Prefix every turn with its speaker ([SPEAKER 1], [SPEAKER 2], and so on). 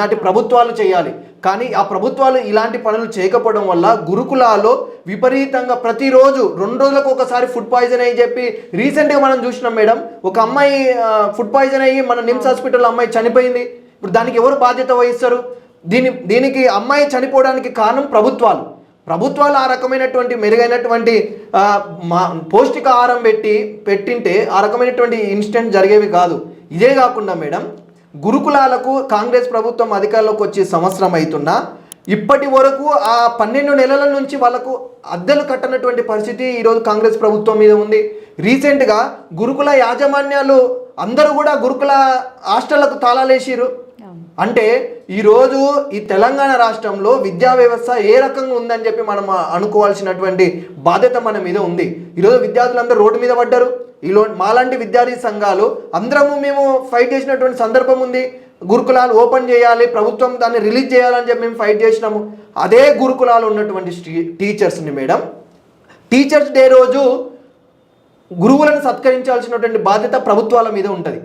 [SPEAKER 1] ఇలాంటి ప్రభుత్వాలు చేయాలి. కానీ ఆ ప్రభుత్వాలు ఇలాంటి పనులు చేయకపోవడం వల్ల గురుకులాల్లో విపరీతంగా ప్రతిరోజు రెండు రోజులకు ఒకసారి ఫుడ్ పాయిజన్ అయ్యి చెప్పి రీసెంట్గా మనం చూసినాం మేడం ఒక అమ్మాయి ఫుడ్ పాయిజన్ అయ్యి మన నిమ్స్ హాస్పిటల్లో అమ్మాయి చనిపోయింది. ఇప్పుడు దానికి ఎవరు బాధ్యత వహిస్తారు? దీని దీనికి అమ్మాయి చనిపోవడానికి కారణం ప్రభుత్వాలు. ప్రభుత్వాలు ఆ రకమైనటువంటి మెరుగైనటువంటి మా మా పౌష్టికాహారం పెట్టి పెట్టింటే ఆ రకమైనటువంటి ఇన్సిడెంట్ జరిగేవి కాదు. ఇదే కాకుండా మేడం గురుకులాలకు కాంగ్రెస్ ప్రభుత్వం అధికారంలోకి వచ్చి సంవత్సరం అవుతున్నా ఇప్పటి వరకు ఆ పన్నెండు నెలల నుంచి వాళ్ళకు అద్దెలు కట్టనటువంటి పరిస్థితి ఈరోజు కాంగ్రెస్ ప్రభుత్వం మీద ఉంది. రీసెంట్గా గురుకుల యాజమాన్యాలు అందరూ కూడా గురుకుల హాస్టళ్ళకు తాళాలేసిరు అంటే ఈరోజు ఈ తెలంగాణ రాష్ట్రంలో విద్యా వ్యవస్థ ఏ రకంగా ఉందని చెప్పి మనం అనుకోవాల్సినటువంటి బాధ్యత మన మీద ఉంది. ఈరోజు విద్యార్థులందరూ రోడ్డు మీద పడ్డారు. ఈలో మాలాంటి విద్యార్థి సంఘాలు అందరము మేము ఫైట్ చేసినటువంటి సందర్భం ఉంది. గురుకులాలు ఓపెన్ చేయాలి ప్రభుత్వం దాన్ని రిలీజ్ చేయాలని చెప్పి మేము ఫైట్ చేసినాము. అదే గురుకులాలు ఉన్నటువంటి టీచర్స్ని మేడం. టీచర్స్ డే రోజు గురువులను సత్కరించాల్సినటువంటి బాధ్యత ప్రభుత్వాల మీద ఉంటుంది.